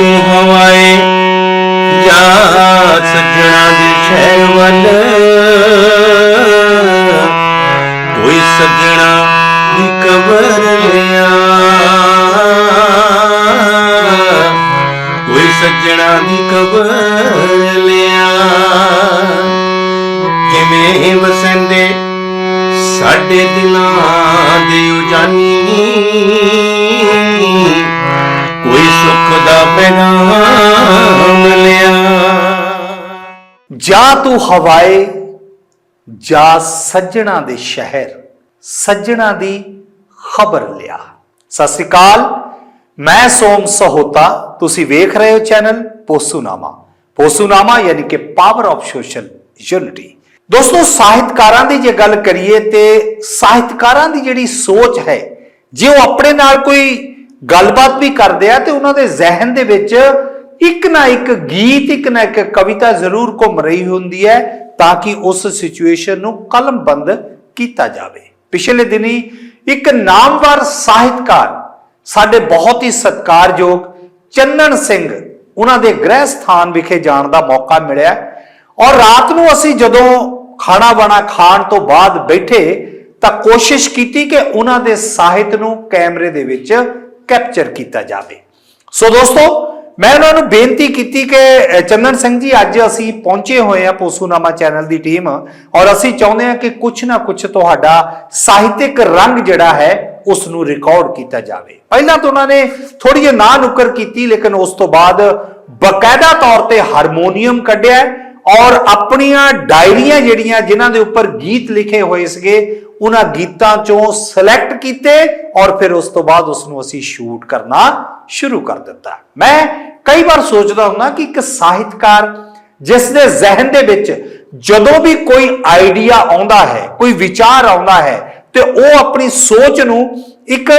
ਤੂੰ ਹਵਾਏ ਜਾ ਸੱਜਣਾ ਦੀ ਸ਼ਹਿਰ ਵੱਲ। ਕੋਈ ਸੱਜਣਾ ਦੀ ਕਬਰ ਲਿਆ। ਕੋਈ ਸੱਜਣਾ ਦੀ ਕਬਰ ਲਿਆ। ਕਿਵੇਂ ਵਸੰਦੇ ਸਾਡੇ ਦਿਲਾਂ ਦੇ ਉਜਾਨੀ। ਸੁੱਖ ਦਾ ਪੈਗਾਮ ਲਿਆ ਜਾ ਤੂੰ ਹਵਾਏ, ਜਾ ਸੱਜਣਾ ਦੇ ਸ਼ਹਿਰ, ਸੱਜਣਾ ਦੀ ਖਬਰ ਲਿਆ। ਸਤਿ ਸ੍ਰੀ ਅਕਾਲ, ਮੈਂ ਸੋਮ ਸਹੋਤਾ, ਤੁਸੀਂ ਵੇਖ ਰਹੇ ਹੋ ਚੈਨਲ ਪੋਸੂਨਾਮਾ। ਪੋਸੂਨਾਮਾ ਯਾਨੀ ਕਿ ਪਾਵਰ ਆਫ ਸੋਸ਼ਲ ਯੂਨਿਟੀ ਦੋਸਤੋ, ਸਾਹਿਤਕਾਰਾਂ ਦੀ ਜੇ ਗੱਲ ਕਰੀਏ ਤੇ ਸਾਹਿਤਕਾਰਾਂ ਦੀ ਜਿਹੜੀ ਸੋਚ ਹੈ, ਜੇ ਉਹ ਆਪਣੇ ਨਾਲ ਕੋਈ ਗੱਲਬਾਤ ਵੀ ਕਰਦੇ ਆ ਤੇ ਉਹਨਾਂ ਦੇ ਜ਼ਿਹਨ ਦੇ ਵਿੱਚ ਇੱਕ ਨਾ ਇੱਕ ਗੀਤ, ਇੱਕ ਨਾ ਇੱਕ ਕਵਿਤਾ ਜ਼ਰੂਰ ਘੁੰਮ ਰਹੀ ਹੁੰਦੀ ਹੈ ਤਾਂ ਕਿ ਉਸ ਸਿਚੁਏਸ਼ਨ ਨੂੰ ਕਲਮਬੰਦ ਕੀਤਾ ਜਾਵੇ। ਪਿਛਲੇ ਦਿਨੀ ਇੱਕ ਨਾਮਵਰ ਸਾਹਿਤਕਾਰ, ਸਾਡੇ ਬਹੁਤ ਹੀ ਸਤਿਕਾਰਯੋਗ ਚੰਨਣ ਸਿੰਘ, ਉਹਨਾਂ ਦੇ ਗ੍ਰਹਿ ਸਥਾਨ ਵਿਖੇ ਜਾਣ ਦਾ ਮੌਕਾ ਮਿਲਿਆ ਔਰ ਰਾਤ ਨੂੰ ਅਸੀਂ ਜਦੋਂ ਖਾਣਾ ਬਾਣਾ ਖਾਣ ਤੋਂ ਬਾਅਦ ਬੈਠੇ ਤਾਂ ਕੋਸ਼ਿਸ਼ ਕੀਤੀ ਕਿ ਉਹਨਾਂ ਦੇ ਸਾਹਿਤ ਨੂੰ ਕੈਮਰੇ ਦੇ ਵਿੱਚ ਕੈਪਚਰ ਕੀਤਾ ਜਾਵੇ। ਸੋ ਦੋਸਤੋ ਮੈਂ ਉਹਨਾਂ ਨੂੰ ਬੇਨਤੀ ਕੀਤੀ ਕਿ ਅ, ਚੰਦਨ ਸਿੰਘ ਜੀ ਅੱਜ ਅਸੀਂ ਪਹੁੰਚੇ ਹੋਏ ਆ ਪੋਸੂਨਾਮਾ ਚੈਨਲ ਦੀ ਟੀਮ ਔਰ ਅਸੀਂ ਚਾਹੁੰਦੇ ਹਾਂ ਕਿ ਕੁਝ ਨਾ ਕੁਝ ਤੁਹਾਡਾ ਸਾਹਿਤਿਕ ਰੰਗ ਜਿਹੜਾ ਹੈ ਉਸ ਨੂੰ ਰਿਕਾਰਡ ਕੀਤਾ ਜਾਵੇ। ਪਹਿਲਾਂ ਤਾਂ ਉਹਨਾਂ ਨੇ ਥੋੜੀ ਜਿਹੀ ਨਾ ਨੁਕਰ ਕੀਤੀ ਲੇਕਿਨ ਉਸ ਤੋਂ ਬਾਅਦ ਬਕਾਇਦਾ ਤੌਰ ਤੇ ਹਾਰਮੋਨੀਅਮ ਕੱਢਿਆ ਔਰ ਆਪਣੀਆਂ ਡਾਇਰੀਆਂ ਜਿਹੜੀਆਂ ਜਿਨ੍ਹਾਂ ਦੇ ਉੱਪਰ ਗੀਤ ਲਿਖੇ ਹੋਏ ਸੀਗੇ ਉਹਨਾਂ ਗੀਤਾਂ ਚੋਂ ਸਿਲੈਕਟ ਕੀਤੇ ਔਰ ਫਿਰ ਉਸ ਤੋਂ ਬਾਅਦ ਉਸ ਨੂੰ ਅਸੀਂ ਸ਼ੂਟ ਕਰਨਾ ਸ਼ੁਰੂ ਕਰ ਦਿੱਤਾ। ਮੈਂ ਕਈ ਵਾਰ ਸੋਚਦਾ ਹੁੰਦਾ ਕਿ ਇੱਕ ਸਾਹਿਤਕਾਰ ਜਿਸ ਦੇ ਜ਼ਿਹਨ ਦੇ ਵਿੱਚ ਜਦੋਂ ਵੀ ਕੋਈ ਆਈਡੀਆ ਆਉਂਦਾ ਹੈ, ਕੋਈ ਵਿਚਾਰ ਆਉਂਦਾ ਹੈ, ਤੇ ਉਹ ਆਪਣੀ ਸੋਚ ਨੂੰ ਇੱਕ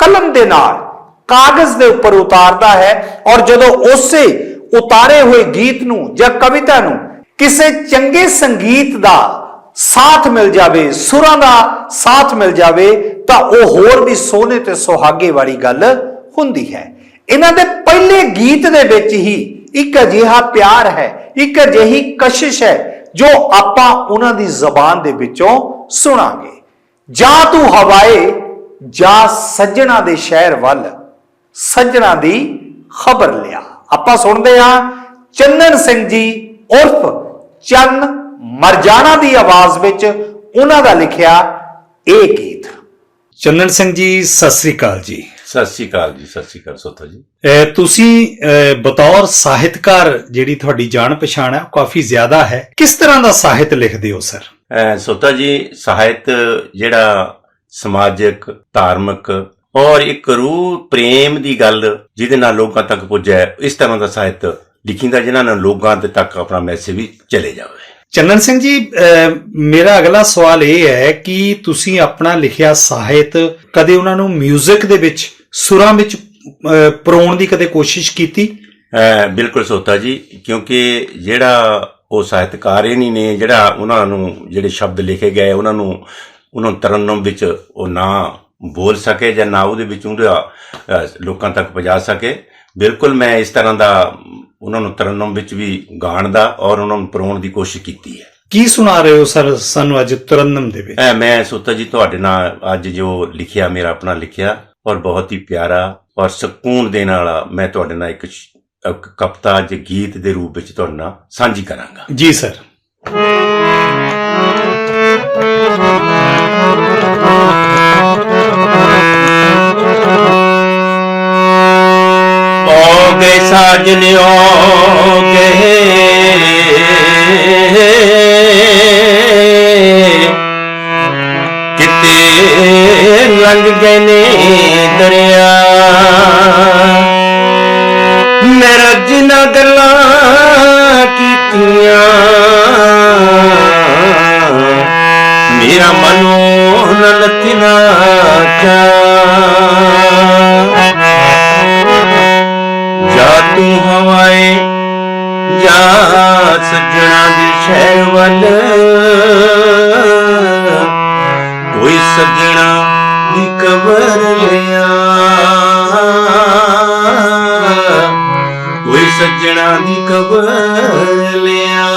ਕਲਮ ਦੇ ਨਾਲ ਕਾਗਜ਼ ਦੇ ਉੱਪਰ ਉਤਾਰਦਾ ਹੈ ਔਰ ਜਦੋਂ ਉਸੇ ਉਤਾਰੇ ਹੋਏ ਗੀਤ ਨੂੰ ਜਾਂ ਕਵਿਤਾ ਨੂੰ ਕਿਸੇ ਚੰਗੇ ਸੰਗੀਤ ਦਾ ਸਾਥ ਮਿਲ ਜਾਵੇ, ਸੁਰਾਂ ਦਾ ਸਾਥ ਮਿਲ ਜਾਵੇ, ਤਾਂ ਉਹ ਹੋਰ ਵੀ ਸੋਹਣੇ ਤੇ ਸੁਹਾਗੇ ਵਾਲੀ ਗੱਲ ਹੁੰਦੀ ਹੈ। ਇਹਨਾਂ ਦੇ ਪਹਿਲੇ ਗੀਤ ਦੇ ਵਿੱਚ ਹੀ ਇੱਕ ਅਜਿਹਾ ਪਿਆਰ ਹੈ, ਇੱਕ ਅਜਿਹੀ ਕਸ਼ਿਸ਼ ਹੈ, ਜੋ ਆਪਾਂ ਉਹਨਾਂ ਦੀ ਜ਼ਬਾਨ ਦੇ ਵਿੱਚੋਂ ਸੁਣਾਂਗੇ। ਜਾਂ ਤੂੰ ਹਵਾਏ, ਜਾਂ ਸੱਜਣਾ ਦੇ ਸ਼ਹਿਰ ਵੱਲ, ਸੱਜਣਾ ਦੀ ਖਬਰ ਲਿਆ। ਆਪਾਂ ਸੁਣਦੇ ਹਾਂ, ਚੰਨਨ ਸਿੰਘ ਜੀ ਉਰਫ ਚੰਨ ਮਰਜਾਨਾ ਦੀ ਆਵਾਜ਼ ਵਿੱਚ ਉਹਨਾਂ ਦਾ ਲਿਖਿਆ ਇਹ ਗੀਤ। ਚੰਨਨ ਸਿੰਘ ਜੀ ਸਤਿ ਸ੍ਰੀ ਅਕਾਲ ਜੀ। ਸਤਿ ਸ਼੍ਰੀ ਅਕਾਲ ਜੀ ਸਤਿ ਸ਼੍ਰੀ ਅਕਾਲ ਸੋਤਾ ਜੀ। ਤੁਸੀਂ ਬਤੌਰ ਸਾਹਿਤਕਾਰ ਜਿਹੜੀ ਤੁਹਾਡੀ ਜਾਣ ਪਛਾਣ ਹੈ ਕਾਫੀ ਜ਼ਿਆਦਾ ਹੈ। ਕਿਸ ਤਰ੍ਹਾਂ ਦਾ ਸਾਹਿਤ ਲਿਖਦੇ ਹੋ ਸਰ? ਸੋਤਾ ਜੀ ਸਾਹਿਤ ਜਿਹੜਾ ਸਮਾਜਿਕ ਧਾਰਮਿਕ ਔਰ ਇੱਕ ਰੂਹ ਪ੍ਰੇਮ ਦੀ ਗੱਲ ਜਿਹਦੇ ਨਾਲ ਲੋਕਾਂ ਤੱਕ ਪੁੱਜੇ ਇਸ ਤਰ੍ਹਾਂ ਦਾ ਸਾਹਿਤ ਲਿਖਿੰਦਾ ਜਿਨ੍ਹਾਂ ਨਾਲ ਲੋਕਾਂ ਦੇ ਤੱਕ ਆਪਣਾ ਮੈਸੇਜ ਵੀ ਚਲੇ ਜਾਵੇ। ਚੰਨਨ ਸਿੰਘ ਜੀ ਮੇਰਾ ਅਗਲਾ ਸਵਾਲ ਇਹ ਹੈ ਕਿ ਤੁਸੀਂ ਆਪਣਾ ਲਿਖਿਆ ਸਾਹਿਤ ਕਦੇ ਉਹਨਾਂ ਨੂੰ 뮤직 ਦੇ ਵਿੱਚ, ਸੁਰਾਂ ਵਿੱਚ ਪਰੋਣ ਦੀ ਕਦੇ ਕੋਸ਼ਿਸ਼ ਕੀਤੀ? ਬਿਲਕੁਲ ਸੋਤਾ ਜੀ, ਕਿਉਂਕਿ ਜਿਹੜਾ ਉਹ ਸਾਹਿਤਕਾਰ ਹੀ ਨਹੀਂ ਨੇ, ਜਿਹੜਾ ਉਹਨਾਂ ਨੂੰ ਜਿਹੜੇ ਸ਼ਬਦ ਲਿਖੇ ਗਏ, ਉਹਨਾਂ ਨੂੰ ਉਹਨਾਂ ਨੂੰ ਤਰਨਮ ਵਿੱਚ ਉਹ ਨਾ ਬੋਲ ਸਕੇ ਜਾਂ ਨਾ ਉਹਦੇ ਵਿੱਚ ਉਹਦਾ ਲੋਕਾਂ ਤੱਕ ਪਹੁੰਚਾ ਸਕੇ। ਬਿਲਕੁਲ ਮੈਂ ਇਸ ਤਰ੍ਹਾਂ ਦਾ ਉਹਨਾਂ ਨੂੰ ਤਰਨਮ ਵਿੱਚ ਵੀ ਗਾਣ ਦਾ ਔਰ ਉਹਨਾਂ ਨੂੰ ਪਰੋਣ ਦੀ ਕੋਸ਼ਿਸ਼ ਕੀਤੀ ਹੈ। ਕੀ ਸੁਣਾ ਰਹੇ ਹੋ ਸਰ ਸਾਨੂੰ ਅੱਜ ਤਰਨਮ ਦੇ ਵਿੱਚ? ਮੈਂ ਸੋਤਾ ਜੀ ਤੁਹਾਡੇ ਨਾਲ ਅੱਜ ਜੋ ਲਿਖਿਆ ਮੇਰਾ ਆਪਣਾ ਲਿਖਿਆ ਔਰ ਬਹੁਤ ਹੀ ਪਿਆਰਾ ਔਰ ਸਕੂਨ ਦੇਣ ਵਾਲਾ ਮੈਂ ਤੁਹਾਡੇ ਨਾਲ ਇੱਕ ਕਵਿਤਾ ਜ ਗੀਤ ਦੇ ਰੂਪ ਵਿੱਚ ਤੁਹਾਡੇ ਨਾਲ ਸਾਂਝੀ ਕਰਾਂਗਾ। ਜੀ ਸਰ। ਲੰਘ ਗਏ ਨੇ ਦਰਿਆ ਮੇਰਾ ਜਿਨਾ ਗੱਲਾਂ ਕੀਤੀਆਂ। ਮੇਰਾ ਮਨੋਂ ਨ ਲੱਥਿਨਾ ਚਾ ਜਾ ਤੂੰ ਹਵਾਏ ਜਾ ਸੱਜਣਾ ਦੇ ਸ਼ਹਿਰ ਵੱਲ ਸੱਜਣਾ ਦੀ ਕਬਰ ਲਿਆ।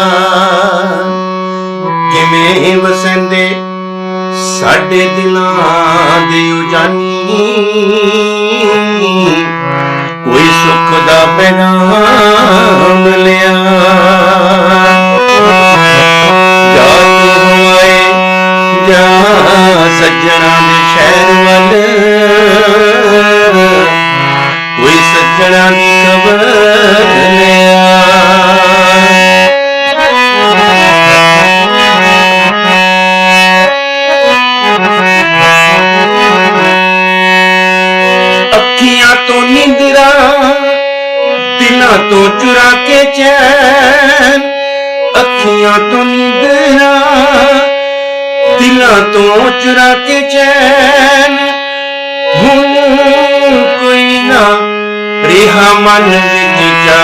ਕਿਵੇਂ ਵਸੰਦੇ ਸਾਡੇ ਦਿਲਾਂ ਦੇ ਉਜਾਨੀ? ਕੋਈ ਸੁੱਖ ਦਾ ਪੈਣਾ ਅੱਖੀਆਂ ਤੋਂ ਨਿੰਦਰਾ ਦਿਲਾਂ ਤੋਂ ਚੁਰਾ ਕੇ ਚੈਨ। ਹੁਣ ਕੋਈ ਨਾ ਰਿਹਾ ਮਨ ਵਿੱਚ ਜਾ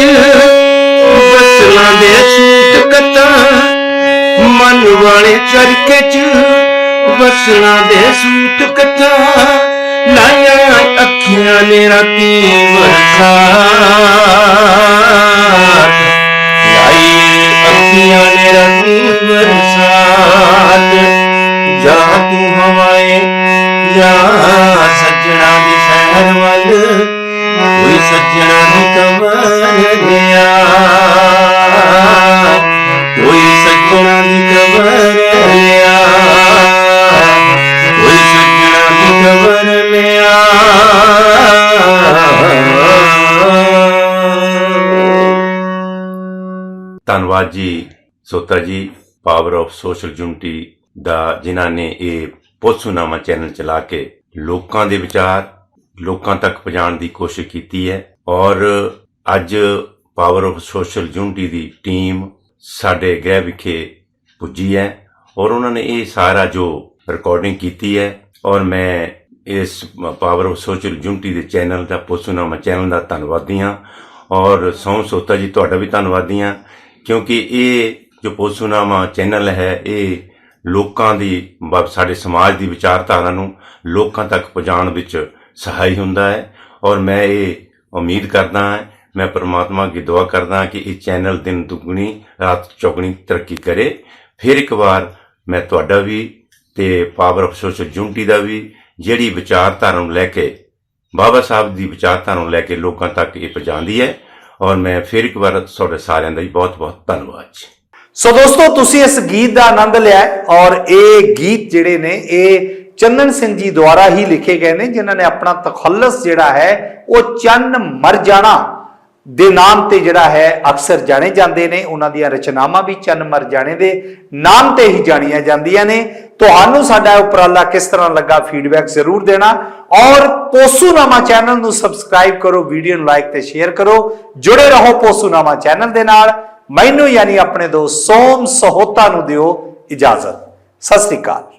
ਚਰਕੇ ਦੇ ਸੂਟ ਕੱਟਾਂ ਮਨ ਵਾਲੇ ਚਰਕੇ ਚ ਬਸਲਾਂ ਦੇ ਸੂਟ ਕੱਟਾਂ ਲਾਇਆ ਅੱਖੀਆਂ ਨੇ ਰਾਤੀ ਵਰਖਾਤ ਲਾਈ ਅੱਖੀਆਂ ਨੇ ਰਾਤੀ ਵਰਖਾਤ ਜਾ ਤੂੰ ਹਵਾਏ, ਜਾ ਸੱਜਣਾ ਦੀ ਸ਼ਹਿਰ ਵੱਲ ਸੱਜਣਾ ਦੀ ਕਬਰ ਕੋਈ ਸੱਜਣਾ ਦੀ ਕਬਰ ਕੋਈ ਸੱਜਣਾ ਦੀ ਲਿਆ ਧੰਨਵਾਦ ਜੀ ਸੋਤਾ ਜੀ ਪਾਵਰ ਆਫ ਸੋਸ਼ਲ ਯੂਨਿਟੀ ਦਾ ਜਿਨ੍ਹਾਂ ਨੇ ਇਹ ਪੋਸੂਨਾਮਾ ਚੈਨਲ ਚਲਾ ਕੇ ਲੋਕਾਂ ਦੇ ਵਿਚਾਰ ਲੋਕਾਂ ਤੱਕ ਪਹੁੰਚਾਉਣ ਦੀ ਕੋਸ਼ਿਸ਼ ਕੀਤੀ ਹੈ ਔਰ ਅੱਜ ਪਾਵਰ ਆਫ ਸੋਸ਼ਲ ਯੂਨਿਟੀ ਦੀ ਟੀਮ ਸਾਡੇ ਗ੍ਰਹਿ ਵਿਖੇ ਪੁੱਜੀ ਹੈ ਔਰ ਉਹਨਾਂ ਨੇ ਇਹ ਸਾਰਾ ਜੋ ਰਿਕਾਰਡਿੰਗ ਕੀਤੀ ਹੈ ਔਰ ਮੈਂ ਇਸ ਪਾਵਰ ਆਫ ਸੋਸ਼ਲ ਯੂਨਿਟੀ ਦੇ ਚੈਨਲ ਦਾ ਪੋਸੂਨਾਮਾ ਚੈਨਲ ਦਾ ਧੰਨਵਾਦੀ ਹਾਂ ਔਰ ਸੌਂ ਸੋਤਾ ਜੀ ਤੁਹਾਡਾ ਵੀ ਧੰਨਵਾਦੀ ਹਾਂ ਕਿਉਂਕਿ ਇਹ ਜੋ ਪੋਸੂਨਾਮਾ ਚੈਨਲ ਹੈ ਇਹ ਲੋਕਾਂ ਦੀ ਸਾਡੇ ਸਮਾਜ ਦੀ ਵਿਚਾਰਧਾਰਾ ਨੂੰ ਲੋਕਾਂ ਤੱਕ ਪਹੁੰਚਾਉਣ ਵਿੱਚ ਸਹਾਈ ਹੁੰਦਾ ਹੈ ਔਰ ਮੈਂ ਇਹ ਉਮੀਦ ਕਰਦਾ ਹਾਂ, ਮੈਂ ਪਰਮਾਤਮਾ ਅੱਗੇ ਦੁਆ ਕਰਦਾ ਕਿ ਇਹ ਚੈਨਲ ਦਿਨ ਦੁਗਣੀ, ਰਾਤ ਚੌਗਣੀ ਤਰੱਕੀ ਕਰੇ। ਫਿਰ ਇੱਕ ਵਾਰ ਮੈਂ ਤੁਹਾਡਾ ਵੀ ਤੇ ਪਾਵਰ ਆਫ ਸੋਸ਼ਲ ਯੂਨਿਟੀ ਦਾ ਵੀ ਜਿਹੜੀ ਵਿਚਾਰਧਾਰਾ ਨੂੰ ਲੈ ਕੇ, ਬਾਬਾ ਸਾਹਿਬ ਦੀ ਵਿਚਾਰਧਾਰਾ ਨੂੰ ਲੈ ਕੇ ਲੋਕਾਂ ਤੱਕ ਇਹ ਪਹੁੰਚਾਉਂਦੀ ਹੈ ਔਰ ਮੈਂ ਫਿਰ ਇੱਕ ਵਾਰ ਤੁਹਾਡੇ ਸਾਰਿਆਂ ਦਾ ਬਹੁਤ ਬਹੁਤ ਧੰਨਵਾਦ ਜੀ। ਸੋ ਦੋਸਤੋ, ਤੁਸੀਂ ਇਸ ਗੀਤ ਦਾ ਆਨੰਦ ਲਿਆ ਔਰ ਇਹ ਗੀਤ ਜਿਹੜੇ ਨੇ, ਇਹ ਚੰਨਨ ਸਿੰਘ ਜੀ ਦੁਆਰਾ ਹੀ ਲਿਖੇ ਗਏ ਨੇ, ਜਿਨ੍ਹਾਂ ਨੇ ਆਪਣਾ ਤਖੱਲਸ ਜਿਹੜਾ ਹੈ, ਉਹ ਚੰਨ ਮਰ ਜਾਣਾ ਦੇ ਨਾਮ ਤੇ ਜਿਹੜਾ ਹੈ, ਅਕਸਰ ਜਾਣੇ ਜਾਂਦੇ ਨੇ। ਉਹਨਾਂ ਦੀਆਂ ਰਚਨਾਵਾਂ ਵੀ ਚੰਨ ਮਰ ਜਾਣੇ ਦੇ ਨਾਮ ਤੇ ਹੀ ਜਾਣੀਆਂ ਜਾਂਦੀਆਂ ਨੇ। ਤੁਹਾਨੂੰ ਸਾਡਾ ਉਪਰਾਲਾ ਕਿਸ ਤਰ੍ਹਾਂ ਲੱਗਾ ਫੀਡਬੈਕ ਜ਼ਰੂਰ ਦੇਣਾ। ਔਰ ਪੋਸੂਨਾਮਾ ਚੈਨਲ ਨੂੰ ਸਬਸਕ੍ਰਾਈਬ ਕਰੋ ਵੀਡੀਓ ਨੂੰ ਲਾਈਕ ਤੇ ਸ਼ੇਅਰ ਕਰੋ। ਜੁੜੇ ਰਹੋ ਪੋਸੂਨਾਮਾ ਚੈਨਲ ਦੇ ਨਾਲ। ਮੈਨੂੰ ਯਾਨੀ ਆਪਣੇ ਦੋਸਤ ਸੋਮ ਸਹੋਤਾ ਨੂੰ ਦਿਓ ਇਜਾਜ਼ਤ। ਸਤਿ ਸ੍ਰੀ ਅਕਾਲ।